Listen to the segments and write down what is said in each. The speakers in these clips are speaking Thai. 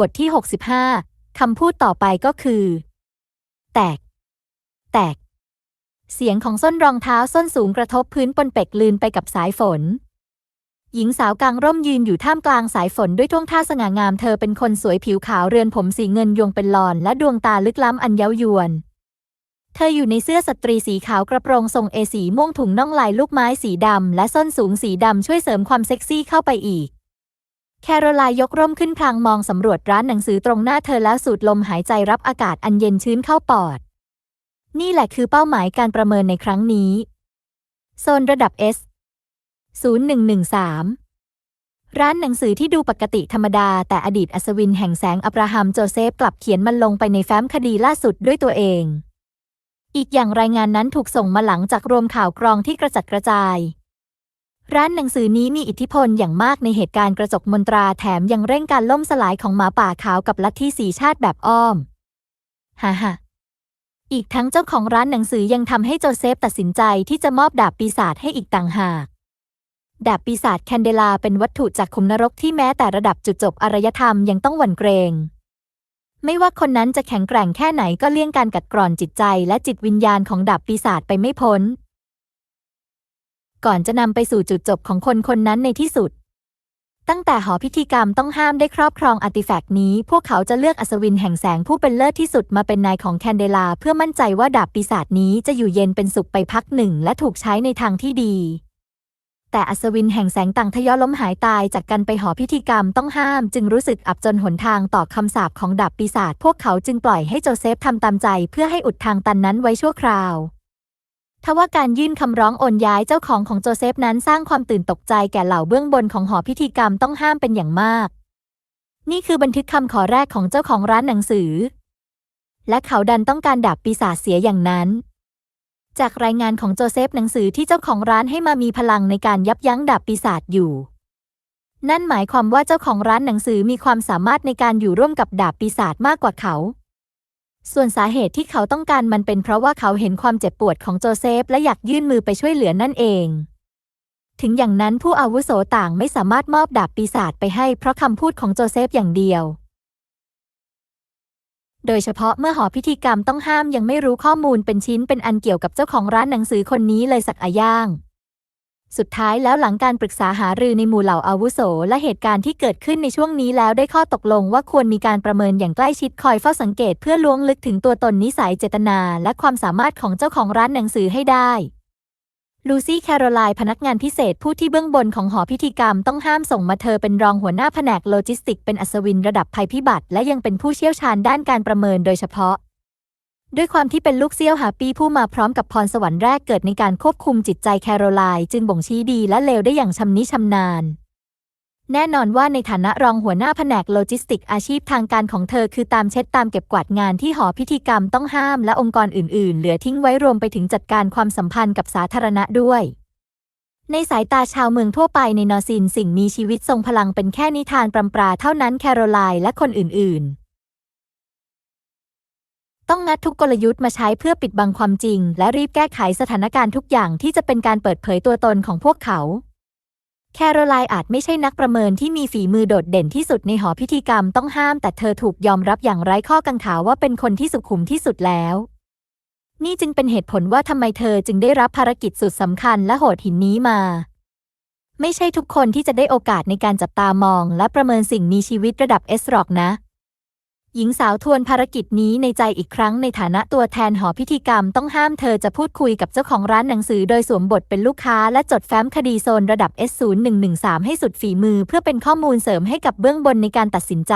บทที่ 65 คำพูดต่อไปก็คือ แตก แตก เสียงของส้นรองเท้าส้นสูงกระทบพื้นปนเปกลืนไปกับสายฝน หญิงสาวกลางร่มยืนอยู่ท่ามกลางสายฝนด้วยท่วงท่าสง่างามเธอเป็นคนสวยผิวขาวเรือนผมสีเงินยวงเป็นหลอน และดวงตาลึกล้ำอันเย้ายวนเธออยู่ในเสื้อสตรีสีขาวกระโปรงทรงเอสีม่วงถุงน่องลายลูกไม้สีดำและส้นสูงสีดำช่วยเสริมความเซ็กซี่เข้าไปอีก แคโรไลน์ยกร่มขึ้นพลางมองสำรวจร้านหนังสือตรงหน้าเธอแล้วสูดลมหายใจรับอากาศอันเย็นชื้นเข้าปอด นี่แหละคือเป้าหมายการประเมินในครั้งนี้ โซนระดับ S 0113 ร้านหนังสือที่ดูปกติธรรมดา แต่อดีตอัศวินแห่งแสงอับราฮัมโจเซฟกลับเขียนมันลงไปในแฟ้มคดีล่าสุดด้วยตัวเอง อีกอย่างรายงานนั้นถูกส่งมาหลังจากรวมข่าวกรองที่กระจัดกระจาย ร้านหนังสือนี้มีอิทธิพลอย่างมากในเหตุการณ์กระจกมนตราแถมยังเร่งการล่มสลายของหมาป่าขาวกับลัทธิสีชาติแบบอ้อม ฮ่าฮ่าอีกทั้งเจ้าของร้านหนังสือยังทำให้โจเซฟตัดสินใจที่จะมอบดาบปีศาจให้อีกต่างหาก ดาบปีศาจแคนเดลาเป็นวัตถุจากขุมนรกที่แม้แต่ระดับจุดจบอารยธรรมยังต้องหวั่นเกรง ไม่ว่าคนนั้นจะแข็งแกร่งแค่ไหนก็เลี่ยงการกัดกร่อนจิตใจและจิตวิญญาณของดาบปีศาจไปไม่พ้น ก่อนจะนำไปสู่จุดจบของคนคนนั้นในที่สุด ตั้งแต่หอพิธีกรรมต้องห้ามได้ครอบครองอาร์ติแฟกต์นี้ พวกเขาจะเลือกอัศวินแห่งแสงผู้เป็นเลิศที่สุดมาเป็นนายของแคนเดลา เพื่อมั่นใจว่าดาบปีศาจนี้จะอยู่เย็นเป็นสุขไปพักหนึ่งและถูกใช้ในทางที่ดีแต่อัศวินแห่งแสงต่างทยอยล้มหายตายจากกันไปหอพิธีกรรมต้องห้าม จึงรู้สึกอับจนหนทางต่อคำสาปของดาบปีศาจพวกเขาจึงปล่อยให้โจเซฟทำตามใจเพื่อให้อุดทางตันนั้นไว้ชั่วคราว ทว่าการยื่นคำร้องโอนย้ายเจ้าของของโจเซฟนั้นสร้างความตื่นตกใจแก่เหล่าเบื้องบนของหอพิธีกรรมต้องห้ามเป็นอย่างมาก นี่คือบันทึกคำขอแรกของเจ้าของร้านหนังสือ และเขาดันต้องการดาบปีศาจเสียอย่างนั้น จากรายงานของโจเซฟหนังสือที่เจ้าของร้านให้มามีพลังในการยับยั้งดาบปีศาจอยู่ นั่นหมายความว่าเจ้าของร้านหนังสือมีความสามารถในการอยู่ร่วมกับดาบปีศาจมากกว่าเขา ส่วนสาเหตุที่เขาต้องการมันเป็นเพราะว่าเขาเห็นความเจ็บปวดของโจเซฟ และอยากยื่นมือไปช่วยเหลือนั่นเอง ถึงอย่างนั้นผู้อาวุโสต่างไม่สามารถมอบดาบปีศาจไปให้เพราะคำพูดของโจเซฟอย่างเดียว โดยเฉพาะเมื่อหอพิธีกรรมต้องห้ามยังไม่รู้ข้อมูลเป็นชิ้นเป็นอันเกี่ยวกับเจ้าของร้านหนังสือคนนี้เลยสักอาย่าง สุดท้ายแล้วหลังการปรึกษาหารือในหมู่เหล่าอาวุโส และเหตุการณ์ที่เกิดขึ้นในช่วงนี้แล้วได้ข้อตกลงว่าควรมีการประเมินอย่างใกล้ชิดคอยเฝ้าสังเกตเพื่อล้วงลึกถึงตัวตนนิสัยเจตนา และความสามารถของเจ้าของร้านหนังสือให้ได้ลูซี่แคโรไลน์พนักงานพิเศษผู้ที่เบื้องบนของหอพิธีกรรมต้องห้ามส่งมาเธอเป็นรองหัวหน้าแผนกโลจิสติก เป็นอัศวินระดับภัยพิบัติ และยังเป็นผู้เชี่ยวชาญด้านการประเมินโดยเฉพาะ ด้วยความที่เป็นลูกเซี่ยวฮาปีผู้มาพร้อมกับพรสวรรค์แรกเกิดในการควบคุมจิตใจแคโรไลน์จึงบ่งชี้ดีและเลวได้อย่างชำนิชำนาญ แน่นอนว่าในฐานะรองหัวหน้าแผนกโลจิสติกอาชีพทางการของเธอคือตามเช็ดตามเก็บกวาดงานที่หอพิธีกรรมต้องห้ามและองค์กรอื่น ๆ เหลือทิ้งไว้รวมไปถึงจัดการความสัมพันธ์กับสาธารณะด้วยในสายตาชาวเมืองทั่วไปในนอร์ซินสิ่งมีชีวิตทรงพลังเป็นแค่นิทานปรำปราเท่านั้นแคโรไลน์และคนอื่น ๆ ต้องงัดทุกกลยุทธ์มาใช้เพื่อปิดบังความจริง และรีบแก้ไขสถานการณ์ทุกอย่างที่จะเป็นการเปิดเผยตัวตนของพวกเขา แคโรไลน์อาจไม่ใช่นักประเมินที่มีฝีมือโดดเด่นที่สุดในหอพิธีกรรมต้องห้าม แต่เธอถูกยอมรับอย่างไร้ข้อกังขาว่าเป็นคนที่สุขุมที่สุดแล้ว นี่จึงเป็นเหตุผลว่าทำไมเธอจึงได้รับภารกิจสุดสำคัญและโหดหินนี้มาไม่ใช่ทุกคนที่จะได้โอกาสในการจับตามอง และประเมินสิ่งมีชีวิตระดับเอสหรอกนะ หญิงสาวทวนภารกิจนี้ในใจอีกครั้งในฐานะตัวแทนหอพิธีกรรมต้องห้ามเธอจะพูดคุยกับเจ้าของร้านหนังสือโดยสวมบทเป็นลูกค้าและจดแฟ้มคดีโซนระดับ S0113 ให้สุดฝีมือเพื่อเป็นข้อมูลเสริมให้กับเบื้องบนในการตัดสินใจ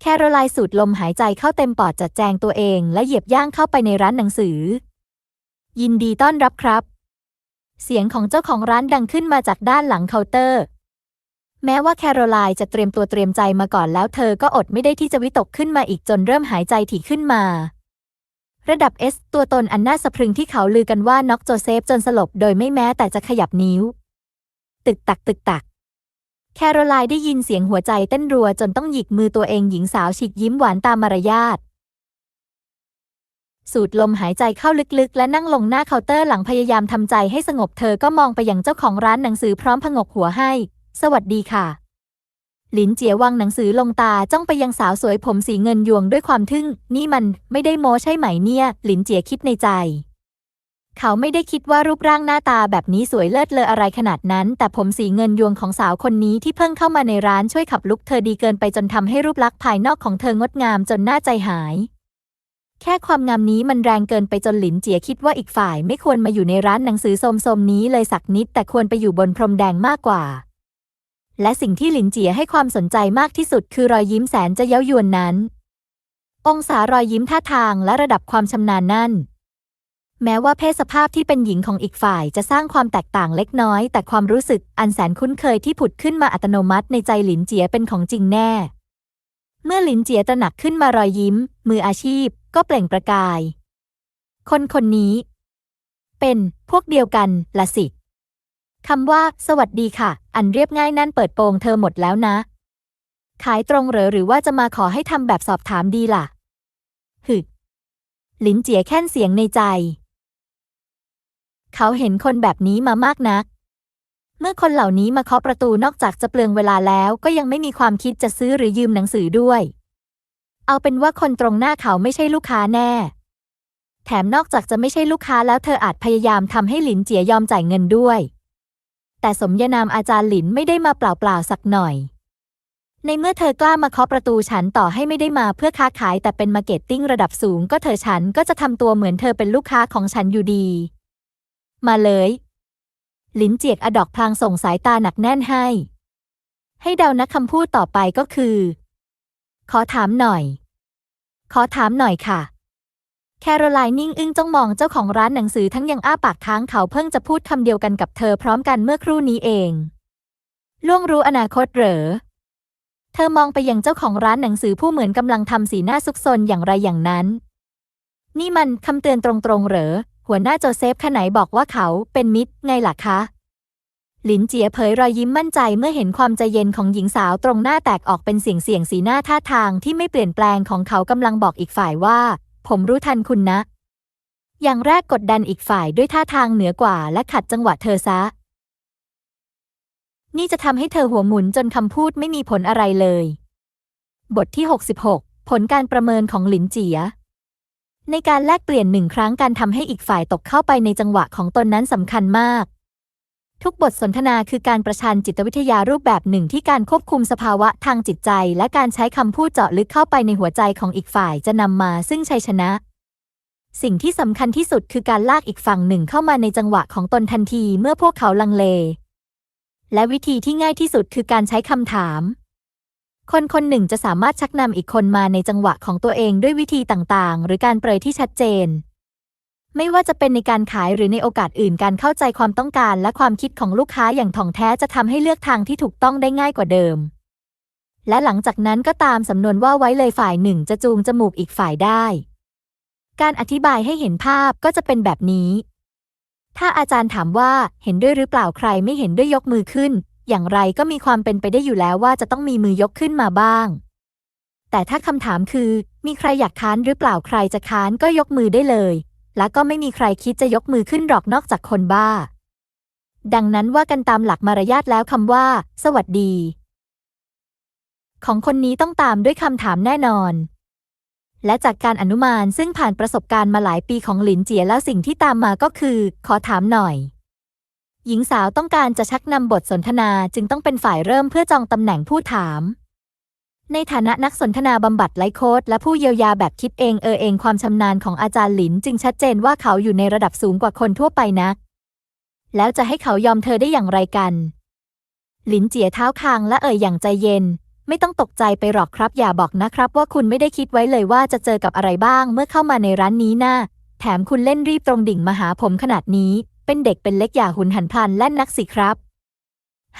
แคโรไลน์สูดลมหายใจเข้าเต็มปอดจัดแจงตัวเองและเหยียบย่างเข้าไปในร้านหนังสือ ยินดีต้อนรับครับ เสียงของเจ้าของร้านดังขึ้นมาจากด้านหลังเคาน์เตอร์ แม้ว่าแคโรไลน์จะเตรียมตัวเตรียมใจมาก่อนแล้วเธอก็อดไม่ได้ที่จะวิตกขึ้นมาอีกจนเริ่มหายใจถี่ขึ้นมา ระดับ S ตัวตนอันน่าสะพรึงที่เขาลือกันว่าน็อกโจเซฟจนสลบโดยไม่แม้แต่จะขยับนิ้ว ตึกตักตึกตัก แคโรไลน์ได้ยินเสียงหัวใจเต้นรัวจนต้องหยิกมือตัวเองหญิงสาวฉีกยิ้มหวานตามมารยาทสูดลมหายใจเข้าลึกๆ และนั่งลงหน้าเคาน์เตอร์หลังพยายามทำใจให้สงบเธอก็มองไปยังเจ้าของร้านหนังสือพร้อมผงกหัวให้ สวัสดีค่ะ หลินเจียวางหนังสือลงตาจ้องไปยังสาวสวยผมสีเงินยวงด้วยความทึ่ง นี่มันไม่ได้โม้ใช่ไหมเนี่ย หลินเจียคิดในใจ เขาไม่ได้คิดว่ารูปร่างหน้าตาแบบนี้สวยเลิศเลออะไรขนาดนั้น แต่ผมสีเงินยวงของสาวคนนี้ที่เพิ่งเข้ามาในร้านช่วยขับลุกเธอดีเกินไปจนทำให้รูปลักษณ์ภายนอกของเธองดงามจนน่าใจหายแค่ความงามนี้มันแรงเกินไปจนหลินเจียคิดว่าอีกฝ่ายไม่ควรมาอยู่ในร้านหนังสือโสมๆนี้เลยสักนิด แต่ควรไปอยู่บนพรมแดงมากกว่า และสิ่งที่หลินเจียให้ความสนใจมากที่สุดคือรอยยิ้มแสนจะเย้ายวนนั้น องศารอยยิ้มท่าทางและระดับความชำนาญนั่น แม้ว่าเพศสภาพที่เป็นหญิงของอีกฝ่ายจะสร้างความแตกต่างเล็กน้อย แต่ความรู้สึกอันแสนคุ้นเคยที่ผุดขึ้นมาอัตโนมัติในใจหลินเจียเป็นของจริงแน่ เมื่อหลินเจียตระหนักขึ้นมารอยยิ้ม มืออาชีพ ก็เปล่งประกาย คนคนนี้ เป็นพวกเดียวกันละสิ คำว่า สวัสดีค่ะ อันเรียบง่ายนั่นเปิดโปงเธอหมดแล้วนะ ขายตรงเหรอหรือว่าจะมาขอให้ทำแบบสอบถามดีล่ะ หึหลินเจียแค่นเสียงในใจ เขาเห็นคนแบบนี้มามากนัก เมื่อคนเหล่านี้มาเคาะประตูนอกจากจะเปลืองเวลาแล้วก็ยังไม่มีความคิดจะซื้อหรือยืมหนังสือด้วย เอาเป็นว่าคนตรงหน้าเขาไม่ใช่ลูกค้าแน่ แถมนอกจากจะไม่ใช่ลูกค้าแล้วเธออาจพยายามทำให้หลินเจียยอมจ่ายเงินด้วย แต่สมญานามอาจารย์หลินไม่ได้มาเปล่าๆสักหน่อย ในเมื่อเธอกล้ามาเคาะประตูฉันต่อให้ไม่ได้มาเพื่อค้าขายแต่เป็นมาเก็ตติ้งระดับสูงก็เธอฉันก็จะทำตัวเหมือนเธอเป็นลูกค้าของฉันอยู่ดี มาเลย หลินเจียกอดอกพลางส่งสายตาหนักแน่นให้ ให้เดานะคำพูดต่อไปก็คือ ขอถามหน่อย ขอถามหน่อยค่ะ แคโรไลน์นิ่งอึ้งจ้องมองเจ้าของร้านหนังสือทั้งยังอ้าปากค้างเขาเพิ่งจะพูดคำเดียวกันกับเธอพร้อมกันเมื่อครู่นี้เอง ล่วงรู้อนาคตเหรอ เธอมองไปยังเจ้าของร้านหนังสือผู้เหมือนกำลังทำสีหน้าซุกซนอย่างไรอย่างนั้น นี่มันคำเตือนตรงๆเหรอ หัวหน้าโจเซฟขไหนบอกว่าเขาเป็นมิตรไงล่ะคะหลินเจียเผยรอยยิ้มมั่นใจเมื่อเห็นความใจเย็นของหญิงสาวตรงหน้าแตกออกเป็นเสียงเสียงสีหน้าท่าทางที่ไม่เปลี่ยนแปลงของเขากำลังบอกอีกฝ่ายว่า ผมรู้ทันคุณนะ อย่างแรกกดดันอีกฝ่ายด้วยท่าทางเหนือกว่าและขัดจังหวะเธอซะ นี่จะทำให้เธอหัวหมุนจนคำพูดไม่มีผลอะไรเลย บทที่ 66 ผลการประเมินของหลินเจีย ในการแลกเปลี่ยนหนึ่งครั้งการทำให้อีกฝ่ายตกเข้าไปในจังหวะของตนนั้นสำคัญมาก ทุกบทสนทนาคือการประชันจิตวิทยารูปแบบหนึ่งที่การควบคุมสภาวะทางจิตใจ และการใช้คำพูดเจาะลึกเข้าไปในหัวใจของอีกฝ่ายจะนำมาซึ่งชัยชนะ สิ่งที่สำคัญที่สุดคือการลากอีกฝั่งหนึ่งเข้ามาในจังหวะของตนทันทีเมื่อพวกเขาลังเล และวิธีที่ง่ายที่สุดคือการใช้คำถาม คนคนหนึ่งจะสามารถชักนำอีกคนมาในจังหวะของตัวเองด้วยวิธีต่างๆ หรือการเปรยที่ชัดเจน ไม่ว่าจะเป็นในการขายหรือในโอกาสอื่นการเข้าใจความต้องการและความคิดของลูกค้าอย่างถ่องแท้จะทำให้เลือกทางที่ถูกต้องได้ง่ายกว่าเดิม และหลังจากนั้นก็ตามสำนวนว่าไว้เลยฝ่ายหนึ่งจะจูงจมูกอีกฝ่ายได้ การอธิบายให้เห็นภาพก็จะเป็นแบบนี้ ถ้าอาจารย์ถามว่าเห็นด้วยหรือเปล่าใครไม่เห็นด้วยยกมือขึ้น อย่างไรก็มีความเป็นไปได้อยู่แล้วว่าจะต้องมีมือยกขึ้นมาบ้าง แต่ถ้าคำถามคือ มีใครอยากค้านหรือเปล่าใครจะค้านก็ยกมือได้เลย และก็ไม่มีใครคิดจะยกมือขึ้นหรอกนอกจากคนบ้า ดังนั้นว่ากันตามหลักมารยาทแล้วคำว่า สวัสดี ของคนนี้ต้องตามด้วยคำถามแน่นอน และจากการอนุมานซึ่งผ่านประสบการณ์มาหลายปีของหลินเจียแล้วสิ่งที่ตามมาก็คือ ขอถามหน่อย หญิงสาวต้องการจะชักนำบทสนทนาจึงต้องเป็นฝ่ายเริ่มเพื่อจองตำแหน่งผู้ถาม ในฐานะนักสนทนาบำบัดไลโคดและผู้เยียวยาแบบคิดเองเออเองความชำนาญของอาจารย์หลิน จึงชัดเจนว่าเขาอยู่ในระดับสูงกว่าคนทั่วไปนะแล้วจะให้เขายอมเธอได้อย่างไรกัน หลินเจียเท้าคางและเอ่ยอย่างใจเย็น ไม่ต้องตกใจไปหรอกครับ อย่าบอกนะครับ ว่าคุณไม่ได้คิดไว้เลยว่าจะเจอกับอะไรบ้าง เมื่อเข้ามาในร้านนี้นะแถมคุณเล่นรีบตรงดิ่งมาหาผมขนาดนี้ เป็นเด็กเป็นเล็กอย่าหุนหันพลันแล่นนักสิครับ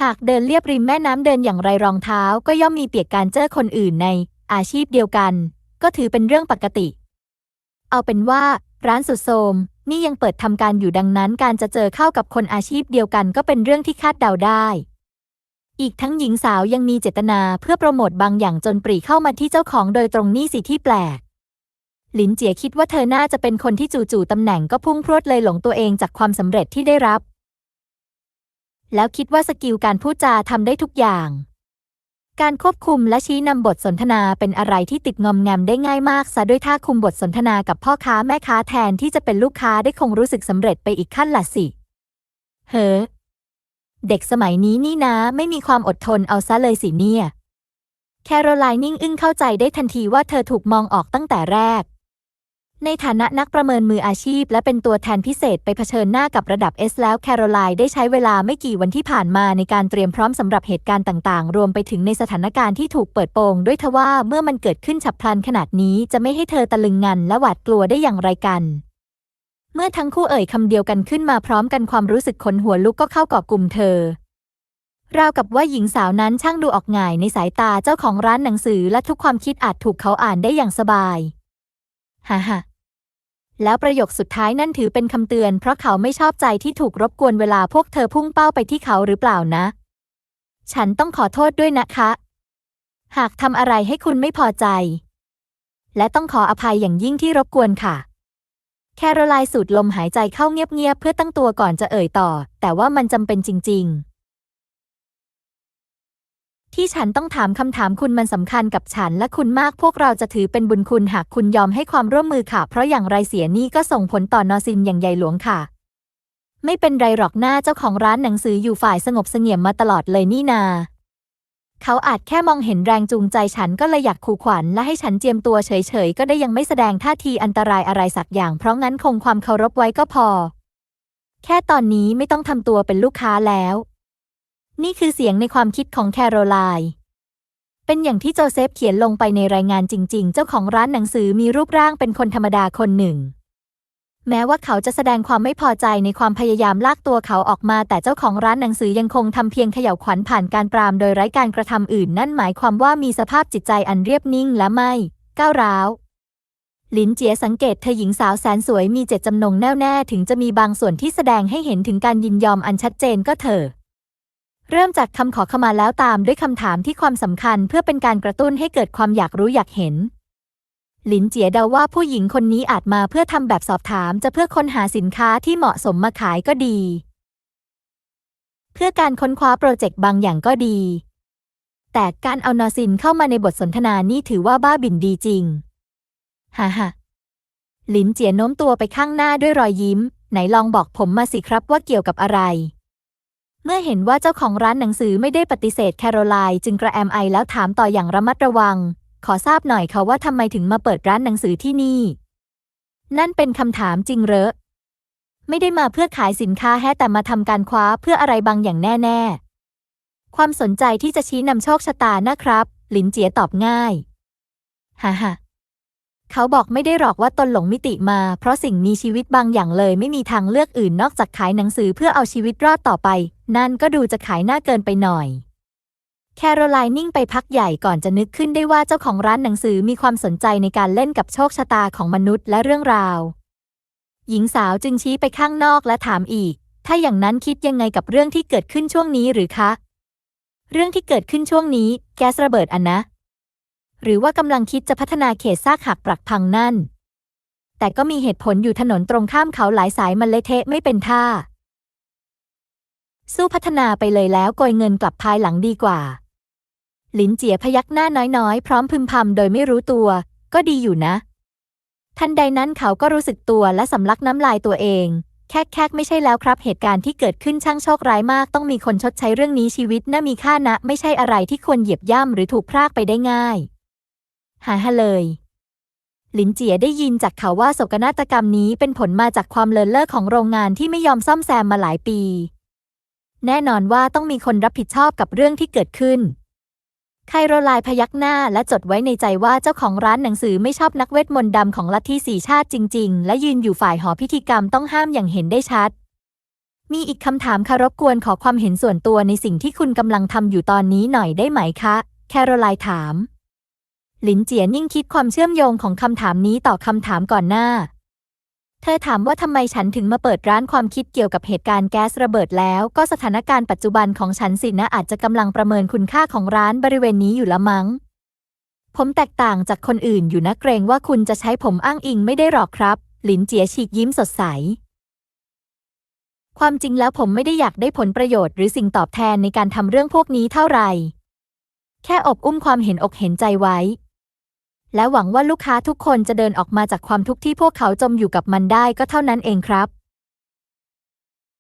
หากเดินเลียบริมแม่น้ำเดินอย่างไรรองเท้าก็ย่อมมีเปียกการเจอคนอื่นในอาชีพเดียวกัน ก็ถือเป็นเรื่องปกติ เอาเป็นว่า ร้านสุดโทมนี่ยังเปิดทำการอยู่ดังนั้น การจะเจอเข้ากับคนอาชีพเดียวกันก็เป็นเรื่องที่คาดเดาได้ อีกทั้งหญิงสาวยังมีเจตนาเพื่อโปรโมทบางอย่างจนปรีเข้ามาที่เจ้าของโดยตรงนี่สิที่แปลกหลินเจียคิดว่าเธอน่าจะเป็นคนที่จู่ๆตำแหน่งก็พุ่งพรวดเลยหลงตัวเองจากความสำเร็จที่ได้รับ แล้วคิดว่าสกิลการพูดจาทำได้ทุกอย่าง การควบคุมและชี้นำบทสนทนาเป็นอะไรที่ติดงอมแงมได้ง่ายมากซะด้วยถ้าคุมบทสนทนากับพ่อค้าแม่ค้าแทนที่จะเป็นลูกค้าได้คงรู้สึกสำเร็จไปอีกขั้นละสิ เฮ้อเด็กสมัยนี้นี่นะ ไม่มีความอดทนเอาซะเลยสิเนี่ย แคโรไลน์นิ่งอึ้งเข้าใจได้ทันทีว่าเธอถูกมองออกตั้งแต่แรก ในฐานะนักประเมินมืออาชีพ และเป็นตัวแทนพิเศษไปเผชิญหน้ากับระดับ S แล้วแคโรไลน์ได้ใช้เวลาไม่กี่วันที่ผ่านมาในการเตรียมพร้อมสำหรับเหตุการณ์ต่างๆ รวมไปถึงในสถานการณ์ที่ถูกเปิดโปงด้วยทว่าเมื่อมันเกิดขึ้นฉับพลันขนาดนี้จะไม่ให้เธอตะลึงงันและหวาดกลัวได้อย่างไรกัน เมื่อทั้งคู่เอ่ยคำเดียวกันขึ้นมาพร้อมกันความรู้สึกขนหัวลุกก็เข้าเกาะกลุ่มเธอราวกับว่าหญิงสาวนั้นช่างดูออกง่ายในสายตาเจ้าของร้านหนังสือและทุกความคิดอาจถูกเขาอ่านได้อย่างสบาย ฮ่าฮ่าแล้วประโยคสุดท้ายนั่นถือเป็นคำเตือน เพราะเขาไม่ชอบใจที่ถูกรบกวนเวลาพวกเธอพุ่งเป้าไปที่เขาหรือเปล่านะ ฉันต้องขอโทษด้วยนะคะ หากทำอะไรให้คุณไม่พอใจ และต้องขออภัยอย่างยิ่งที่รบกวนค่ะ แคโรไลน์สูดลมหายใจเข้าเงียบๆเพื่อตั้งตัวก่อนจะเอ่ยต่อ แต่ว่ามันจำเป็นจริง ๆ ที่ฉันต้องถามคำถามคุณมันสำคัญกับฉันและคุณมากพวกเราจะถือเป็นบุญคุณหากคุณยอมให้ความร่วมมือค่ะ เพราะอย่างไรเสียนี่ก็ส่งผลต่อนอซินอย่างใหญ่หลวงค่ะ ไม่เป็นไรหรอกหน้าเจ้าของร้านหนังสืออยู่ฝ่ายสงบเสงี่ยมมาตลอดเลยนี่นา เขาอาจแค่มองเห็นแรงจูงใจฉันก็เลยอยากขู่ขวัญและให้ฉันเจียมตัวเฉยๆก็ได้ยังไม่แสดงท่าทีอันตรายอะไรสักอย่าง เพราะงั้นคงความเคารพไว้ก็พอ แค่ตอนนี้ไม่ต้องทำตัวเป็นลูกค้าแล้ว นี่คือเสียงในความคิดของแคโรไลน์เป็นอย่างที่โจเซฟเขียนลงไปในรายงานจริง ๆ เจ้าของร้านหนังสือมีรูปร่างเป็นคนธรรมดาคนหนึ่ง แม้ว่าเขาจะแสดงความไม่พอใจในความพยายามลากตัวเขาออกมา แต่เจ้าของร้านหนังสือยังคงทำเพียงเขย่าขวัญผ่านการปรามโดยไร้การกระทำอื่น นั่นหมายความว่ามีสภาพจิตใจอันเรียบนิ่งและไม่ ก้าวร้าวหลินเจียสังเกตเธอหญิงสาวแสนสวยมีเจตจำนงแน่วแน่ถึงจะมีบางส่วนที่แสดงให้เห็นถึงการยินยอมอันชัดเจนก็เถอะ เริ่มจากคำขอขมาแล้วตามด้วยคำถามที่ความสำคัญเพื่อเป็นการกระตุ้นให้เกิดความอยากรู้อยากเห็น หลินเจียเดาว่าผู้หญิงคนนี้อาจมาเพื่อทำแบบสอบถาม จะเพื่อค้นหาสินค้าที่เหมาะสมมาขายก็ดี เพื่อการค้นคว้าโปรเจกต์บางอย่างก็ดี แต่การเอานอซินเข้ามาในบทสนทนานี่ถือว่าบ้าบิ่นดีจริงฮ่าฮ่าหลินเจียโน้มตัวไปข้างหน้าด้วยรอยยิ้ม ไหนลองบอกผมมาสิครับว่าเกี่ยวกับอะไร เมื่อเห็นว่าเจ้าของร้านหนังสือไม่ได้ปฏิเสธแคโรไลน์จึงกระแอมไอแล้วถามต่ออย่างระมัดระวัง ขอทราบหน่อยค่ะว่าทำไมถึงมาเปิดร้านหนังสือที่นี่ นั่นเป็นคำถามจริงเหรอ ไม่ได้มาเพื่อขายสินค้าแฮะแต่มาทำการคว้าเพื่ออะไรบางอย่างแน่ๆ ความสนใจที่จะชี้นำโชคชะตานะครับ หลินเจียตอบง่ายฮ่าฮ่าเขาบอกไม่ได้หรอกว่าตนหลงมิติมา เพราะสิ่งมีชีวิตบางอย่างเลยไม่มีทางเลือกอื่นนอกจากขายหนังสือเพื่อเอาชีวิตรอดต่อไป นั่นก็ดูจะขายหน้าเกินไปหน่อย แคโรไลน์นิ่งไปพักใหญ่ก่อนจะนึกขึ้นได้ว่าเจ้าของร้านหนังสือมีความสนใจในการเล่นกับโชคชะตาของมนุษย์และเรื่องราว หญิงสาวจึงชี้ไปข้างนอกและถามอีก ถ้าอย่างนั้นคิดยังไงกับเรื่องที่เกิดขึ้นช่วงนี้หรือคะ เรื่องที่เกิดขึ้นช่วงนี้ แก๊สระเบิดอันนะ หรือว่ากำลังคิดจะพัฒนาเขตซากหักปรักพังนั่น แต่ก็มีเหตุผลอยู่ถนนตรงข้ามเขาหลายสายมันเละเทะไม่เป็นท่า สู้พัฒนาไปเลยแล้วโกยเงินกลับภายหลังดีกว่า หลินเจียพยักหน้าน้อยๆ พร้อมพึมพำโดยไม่รู้ตัว ก็ดีอยู่นะ ทันใดนั้นเขาก็รู้สึกตัวและสำลักน้ำลายตัวเอง แค่แค่ไม่ใช่แล้วครับ เหตุการณ์ที่เกิดขึ้นช่างโชคร้ายมาก ต้องมีคนชดใช้เรื่องนี้ชีวิตน่ามีค่านะ ไม่ใช่อะไรที่ควรเหยียบย่ำหรือถูกพรากไปได้ง่าย หาฮะเลยหลินเจียได้ยินจากเขาว่าโศกนาฏกรรมนี้เป็นผลมาจากความเลินเล่อของโรงงานที่ไม่ยอมซ่อมแซมมาหลายปี แน่นอนว่าต้องมีคนรับผิดชอบกับเรื่องที่เกิดขึ้น ไคโรไลน์พยักหน้าและจดไว้ในใจว่าเจ้าของร้านหนังสือไม่ชอบนักเวทมนต์ดำของลัทธิสีชาติจริง ๆ และยืนอยู่ฝ่ายหอพิธีกรรมต้องห้ามอย่างเห็นได้ชัด มีอีกคำถามคารบกวนขอความเห็นส่วนตัวในสิ่งที่คุณกำลังทำอยู่ตอนนี้หน่อยได้ไหมคะ แคโรไลน์ถาม หลินเจียนิ่งคิดความเชื่อมโยงของคำถามนี้ต่อคำถามก่อนหน้า เธอถามว่าทำไมฉันถึงมาเปิดร้านความคิดเกี่ยวกับเหตุการณ์แก๊สระเบิดแล้ว ก็สถานการณ์ปัจจุบันของฉันสินะอาจจะกำลังประเมินคุณค่าของร้านบริเวณนี้อยู่ละมั้ง ผมแตกต่างจากคนอื่นอยู่นะเกรงว่าคุณจะใช้ผมอ้างอิงไม่ได้หรอกครับ หลินเจียฉีกยิ้มสดใส ความจริงแล้วผมไม่ได้อยากได้ผลประโยชน์หรือสิ่งตอบแทนในการทำเรื่องพวกนี้เท่าไหร่แค่อบอุ้มความเห็นอกเห็นใจไว้ และหวังว่าลูกค้าทุกคนจะเดินออกมาจากความทุกข์ที่พวกเขาจมอยู่กับมันได้ก็เท่านั้นเองครับ